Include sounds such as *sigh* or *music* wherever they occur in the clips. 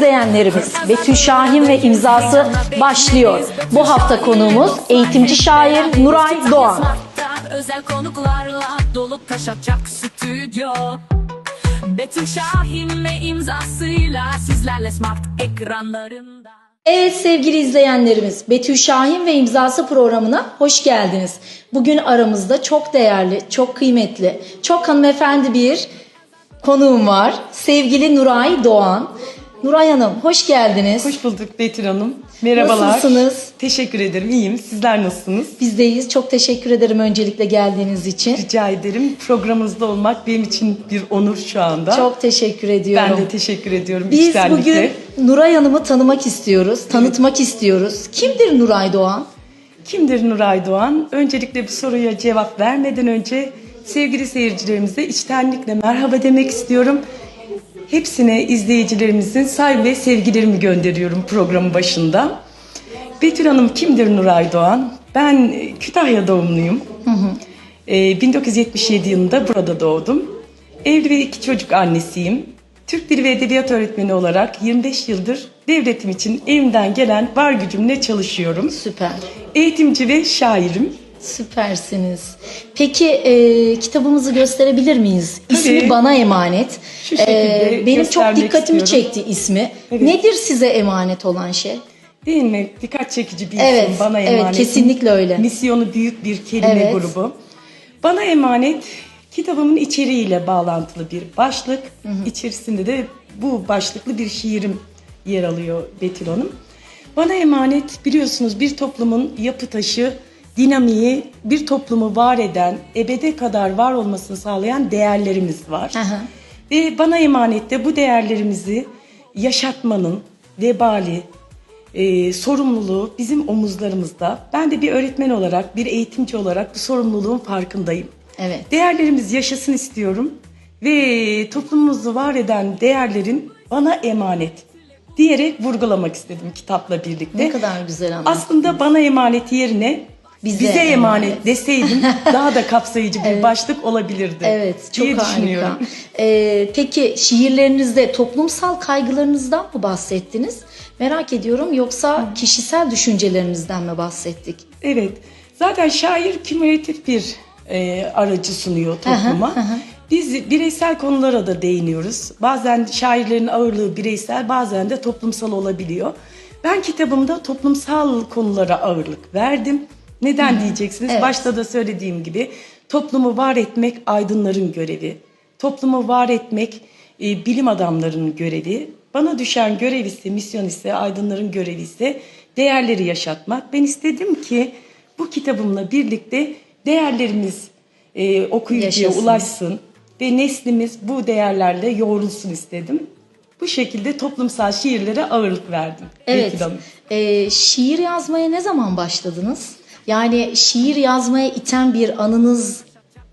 izleyenlerimiz Betül Şahin ve imzası başlıyor. Bu hafta konuğumuz eğitimci şair Nuray Doğan. Özel konuklarla dolup taşacak stüdyo Betül Şahin ve imzasıyla sizlerle smart ekranlarında Evet sevgili izleyenlerimiz Betül Şahin ve imzası programına hoş geldiniz. Bugün aramızda çok değerli, çok kıymetli, çok hanımefendi bir konuğum var. Sevgili Nuray Doğan. Nuray Hanım hoş geldiniz. Hoş bulduk Betül Hanım. Merhabalar. Nasılsınız? Teşekkür ederim. İyiyim. Sizler nasılsınız? Bizdeyiz. Çok teşekkür ederim öncelikle geldiğiniz için. Rica ederim. Programınızda olmak benim için bir onur şu anda. Çok teşekkür ediyorum. ben de teşekkür ediyorum Biz içtenlikle. bugün Nuray Hanım'ı tanımak istiyoruz, tanıtmak istiyoruz. Kimdir Nuray Doğan? Kimdir Nuray Doğan? Öncelikle bu soruya cevap vermeden önce sevgili seyircilerimize içtenlikle merhaba demek istiyorum. Hepsine izleyicilerimizin saygı ve sevgilerimi gönderiyorum programın başında. Betül Hanım kimdir Nuray Doğan? Ben e, Kütahya doğumluyum. Ee, 1977 yılında burada doğdum. Evli ve iki çocuk annesiyim. Türk Dili ve Edebiyat öğretmeni olarak 25 yıldır devletim için evimden gelen var gücümle çalışıyorum. Süper. Eğitimci ve şairim. Süpersiniz. Peki e, kitabımızı gösterebilir miyiz? İsmi Tabii. Bana Emanet. E, Şu şekilde benim çok dikkatimi istiyorum. çekti ismi. Evet. Nedir size emanet olan şey? Değil mi? Dikkat çekici bir isim. Evet, Bana evet, emanet. kesinlikle öyle. Misyonu büyük bir kelime Evet. grubu. Bana emanet kitabımın içeriğiyle bağlantılı bir başlık. İçerisinde de bu başlıklı bir şiirim yer alıyor Betül Hanım. Bana emanet biliyorsunuz bir toplumun yapı taşı, dinamiği, bir toplumu var eden, ebede kadar var olmasını sağlayan değerlerimiz var. Hı hı. Ve bana emanette bu değerlerimizi yaşatmanın vebali, e, sorumluluğu bizim omuzlarımızda. Ben de bir öğretmen olarak, bir eğitimci olarak bu sorumluluğun farkındayım. Evet. Değerlerimiz yaşasın istiyorum ve toplumumuzu var eden değerlerin bana emanet diyerek vurgulamak istedim kitapla birlikte. Ne kadar güzel anlattın. Aslında bana emanet yerine Bize bize, emanet, emanet. deseydim *laughs* daha da kapsayıcı bir başlık olabilirdi. Evet, çok diye harika. Ee, peki şiirlerinizde toplumsal kaygılarınızdan mı bahsettiniz? Merak ediyorum yoksa kişisel düşüncelerinizden mi bahsettik? Evet. Zaten şair kümülatif bir e, aracı sunuyor topluma. Aha. Biz bireysel konulara da değiniyoruz. Bazen şairlerin ağırlığı bireysel, bazen de toplumsal olabiliyor. Ben kitabımda toplumsal konulara ağırlık verdim. Neden diyeceksiniz? Evet. Başta da söylediğim gibi toplumu var etmek aydınların görevi. Toplumu var etmek e, bilim adamlarının görevi. Bana düşen görev ise, misyon ise, aydınların görevi ise değerleri yaşatmak. Ben istedim ki bu kitabımla birlikte değerlerimiz e, okuyucuya Yaşasın. ulaşsın ve neslimiz bu değerlerle yoğrulsun istedim. Bu şekilde toplumsal şiirlere ağırlık verdim. Evet. Ee, şiir yazmaya ne zaman başladınız? Yani şiir yazmaya iten bir anınız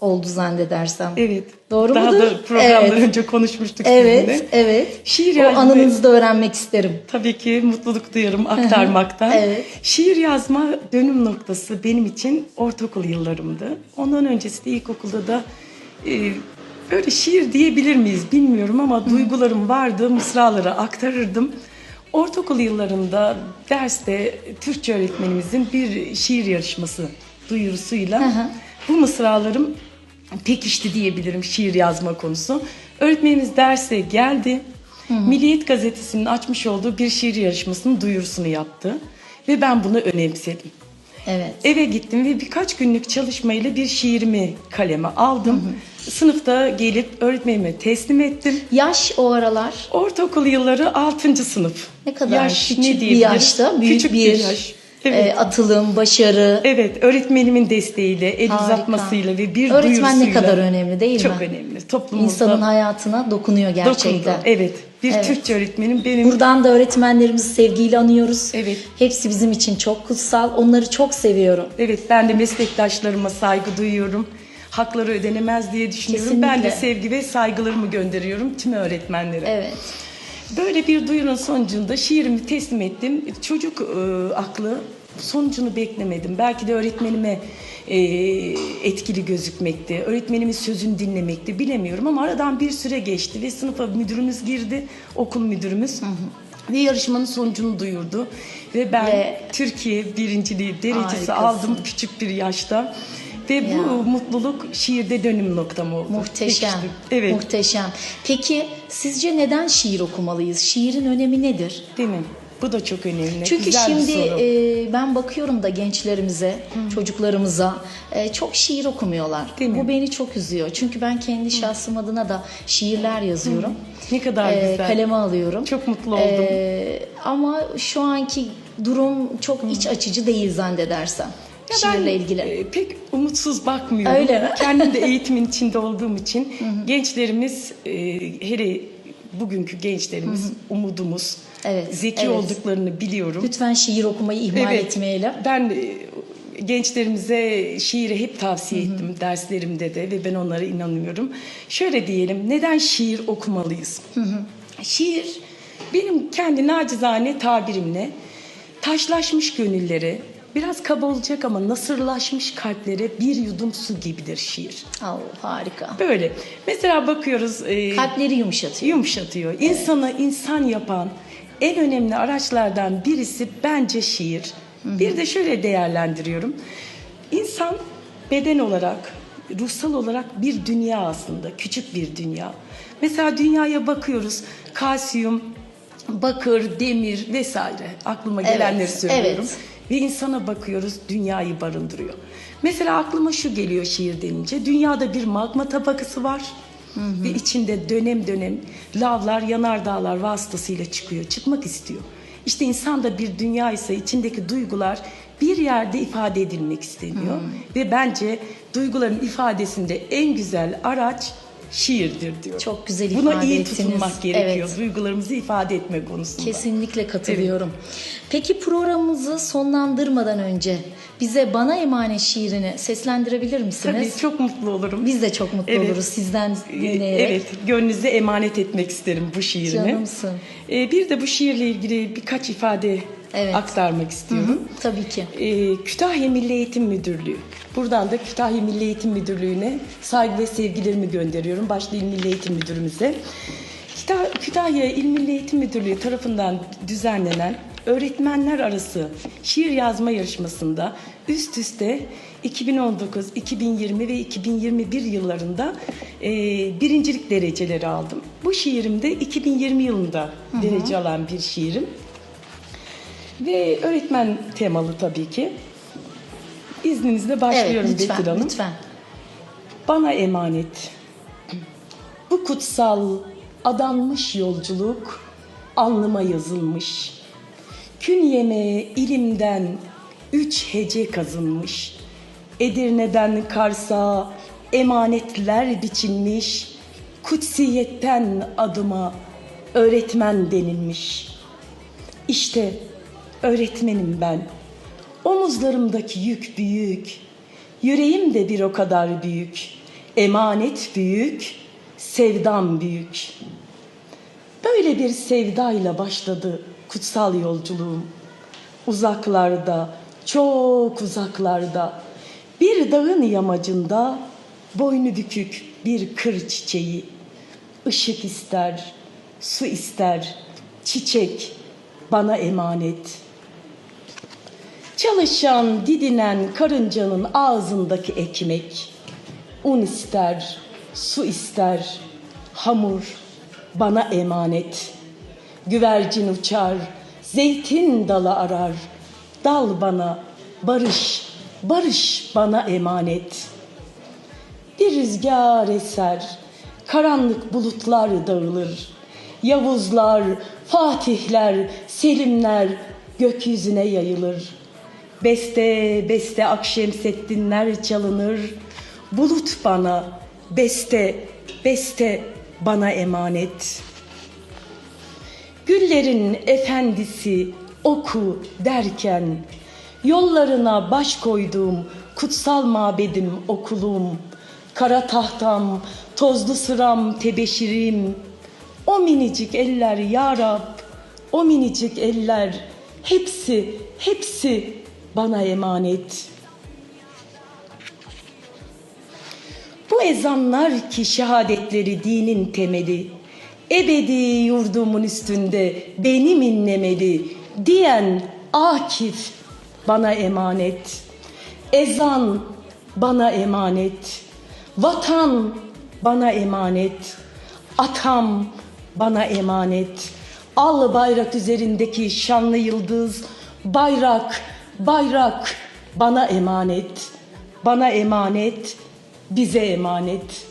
oldu zannedersem. Evet. Doğru Daha mudur? da programdan Evet. önce konuşmuştuk Evet, sizinle. evet. Şiir o yazmayı- anınızı da öğrenmek isterim. Tabii ki mutluluk duyarım aktarmaktan. Evet. Şiir yazma dönüm noktası benim için ortaokul yıllarımdı. Ondan öncesi de ilkokulda da e, öyle şiir diyebilir miyiz bilmiyorum ama duygularım vardı, mısraları aktarırdım. Ortaokul yıllarında derste Türkçe öğretmenimizin bir şiir yarışması duyurusuyla Hı hı. bu mısralarım pekişti diyebilirim şiir yazma konusu. Öğretmenimiz derse geldi. Milliyet Gazetesi'nin açmış olduğu bir şiir yarışmasının duyurusunu yaptı. Ve ben bunu önemsedim. Evet. Eve gittim ve birkaç günlük çalışmayla bir şiirimi kaleme aldım. Sınıfta gelip öğretmenime teslim ettim. Yaş o aralar Ortaokul yılları 6. sınıf. ne kadar Yaş küçük ne bir yaşta büyük Küçük bir, yaş. Evet. e, atılım, başarı. Evet, öğretmenimin desteğiyle, el Harika. uzatmasıyla ve bir Öğretmen duyurusuyla. ne kadar önemli değil Çok mi? önemli. Toplumumuzda İnsanın hayatına dokunuyor gerçekten. dokundu. Evet, bir Evet. Türkçe öğretmenim benim Buradan da öğretmenlerimizi sevgiyle anıyoruz. Evet. Hepsi bizim için çok kutsal. Onları çok seviyorum. Evet ben de meslektaşlarıma saygı duyuyorum. Hakları ödenemez diye düşünüyorum. Ben de Kesinlikle. sevgi ve saygılarımı gönderiyorum tüm öğretmenlere. Evet. Böyle bir duyurun sonucunda şiirimi teslim ettim. Çocuk e, aklı sonucunu beklemedim. Belki de öğretmenime e, etkili gözükmekti. Öğretmenimin sözünü dinlemekti bilemiyorum ama aradan bir süre geçti ve sınıfa müdürümüz girdi. Okul müdürümüz. Ve yarışmanın sonucunu duyurdu. Ve ben Ve- Türkiye birinciliği derecesi Harikasın. aldım küçük bir yaşta. Ve bu Ya. mutluluk şiirde dönüm noktam oldu. Muhteşem. Pekiştim. Evet. Muhteşem. Peki sizce neden şiir okumalıyız? Şiirin önemi nedir? Değil mi? Bu da çok önemli. Çünkü Güzel şimdi e, ben bakıyorum da gençlerimize, çocuklarımıza e, çok şiir okumuyorlar. Değil mi? Bu beni çok üzüyor. Çünkü ben kendi şahsım adına da şiirler yazıyorum. Ne kadar E, güzel. Kaleme alıyorum. Çok mutlu oldum. E, ama şu anki durum çok iç açıcı değil zannedersem. Ya şiirle ben, ilgili. e, pek umutsuz bakmıyorum. Öyle mi? Kendim de eğitimin içinde olduğum için gençlerimiz e, hele bugünkü gençlerimiz umudumuz. Evet, Zeki evet. olduklarını biliyorum. Lütfen şiir okumayı ihmal etmeyelim. Ben e, gençlerimize şiiri hep tavsiye ettim derslerimde de ve ben onlara inanıyorum. Şöyle diyelim, neden şiir okumalıyız? Şiir benim kendi nacizane tabirimle taşlaşmış gönüllere, biraz kaba olacak ama nasırlaşmış kalplere bir yudum su gibidir şiir. Oh, harika. Böyle. Mesela bakıyoruz. e, Kalpleri yumuşatıyor. yumuşatıyor. İnsanı insan yapan en önemli araçlardan birisi bence şiir. Bir de şöyle değerlendiriyorum. İnsan beden olarak, ruhsal olarak bir dünya aslında, küçük bir dünya. Mesela dünyaya bakıyoruz. Kalsiyum, bakır, demir vesaire. Aklıma Evet, gelenleri söylüyorum. evet. Ve insana bakıyoruz dünyayı barındırıyor. Mesela aklıma şu geliyor şiir denince. Dünyada bir magma tabakası var. Ve içinde dönem dönem lavlar, yanardağlar vasıtasıyla çıkıyor. Çıkmak istiyor. İşte insan da bir dünya ise içindeki duygular bir yerde ifade edilmek isteniyor. Ve bence duyguların ifadesinde en güzel araç şiirdir diyor. Çok güzel Buna ifade iyi ettiniz. tutunmak gerekiyor. Evet. Duygularımızı ifade etme konusunda. Kesinlikle katılıyorum. Peki programımızı sonlandırmadan önce bize Bana Emanet şiirini seslendirebilir misiniz? Tabii çok mutlu olurum. Biz de çok mutlu Evet. oluruz sizden Ee, dinleyerek. Evet, gönlünüze emanet etmek isterim bu şiirimi. Canımsın. Ee, bir de bu şiirle ilgili birkaç ifade Evet. aktarmak istiyorum. Tabii ki. Ee, Kütahya Milli Eğitim Müdürlüğü. Buradan da Kütahya Milli Eğitim Müdürlüğü'ne saygı ve sevgilerimi gönderiyorum. Başta İl Milli Eğitim Müdürümüze. Kütah- Kütahya İl Milli Eğitim Müdürlüğü tarafından düzenlenen öğretmenler arası şiir yazma yarışmasında üst üste 2019, 2020 ve 2021 yıllarında e, birincilik dereceleri aldım. Bu şiirim de 2020 yılında derece alan bir şiirim. Ve öğretmen temalı tabii ki. İzninizle başlıyorum evet, lütfen, Betül Hanım. lütfen. Bana emanet. Bu kutsal adanmış yolculuk alnıma yazılmış. Künyeme ilimden üç hece kazınmış. Edirne'den Kars'a emanetler biçilmiş. Kutsiyetten adıma öğretmen denilmiş. İşte öğretmenim ben. Omuzlarımdaki yük büyük. Yüreğim de bir o kadar büyük. Emanet büyük, sevdam büyük. Böyle bir sevdayla başladı kutsal yolculuğum. Uzaklarda, çok uzaklarda, bir dağın yamacında boynu bükük bir kır çiçeği. Işık ister, su ister, çiçek bana emanet. Çalışan, didinen karıncanın ağzındaki ekmek. Un ister, su ister, hamur bana emanet. Güvercin uçar, zeytin dalı arar. Dal bana, barış, barış bana emanet. Bir rüzgar eser, karanlık bulutlar dağılır. Yavuzlar, Fatihler, Selimler gökyüzüne yayılır. Beste beste Akşemseddinler çalınır. Bulut bana, beste, beste bana emanet. Güllerin efendisi oku derken Yollarına baş koyduğum kutsal mabedim okulum Kara tahtam, tozlu sıram, tebeşirim O minicik eller ya Rab, o minicik eller Hepsi, hepsi bana emanet. Bu ezanlar ki şehadetleri dinin temeli, ebedi yurdumun üstünde benim inlemeli diyen Akif bana emanet. Ezan bana emanet. Vatan bana emanet. Atam bana emanet. Al bayrak üzerindeki şanlı yıldız. Bayrak, bayrak bana emanet. Bana emanet, bize emanet.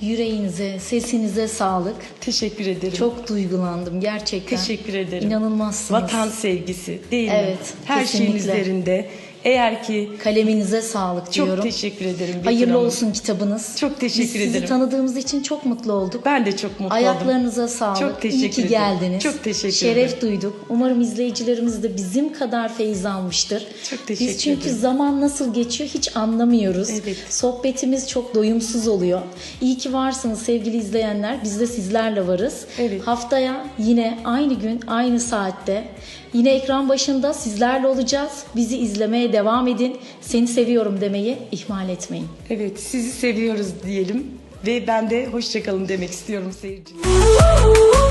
Yüreğinize, sesinize sağlık. Teşekkür ederim. Çok duygulandım gerçekten. Teşekkür ederim. İnanılmazsınız. Vatan sevgisi değil mi? Evet, Her şeyin kesinlikle. üzerinde. Eğer ki Kaleminize sağlık çok diyorum. teşekkür ederim. Betül Hayırlı Hanım. olsun kitabınız. Çok teşekkür Biz sizi ederim. tanıdığımız için çok mutlu olduk. Ben de çok mutlu oldum. Ayaklarınıza sağlık. Çok teşekkür İyi ki ederim. geldiniz. Çok teşekkür Şeref ederim. duyduk. Umarım izleyicilerimiz de bizim kadar feyiz almıştır. Çok teşekkür Biz çünkü ederim. zaman nasıl geçiyor hiç anlamıyoruz. Evet. Sohbetimiz çok doyumsuz oluyor. İyi ki varsınız sevgili izleyenler. Biz de sizlerle varız. Evet. Haftaya yine aynı gün aynı saatte yine ekran başında sizlerle olacağız. Bizi izlemeye devam edin. Seni seviyorum demeyi ihmal etmeyin. Evet sizi seviyoruz diyelim. Ve ben de hoşçakalın demek istiyorum seyirci. Ooh,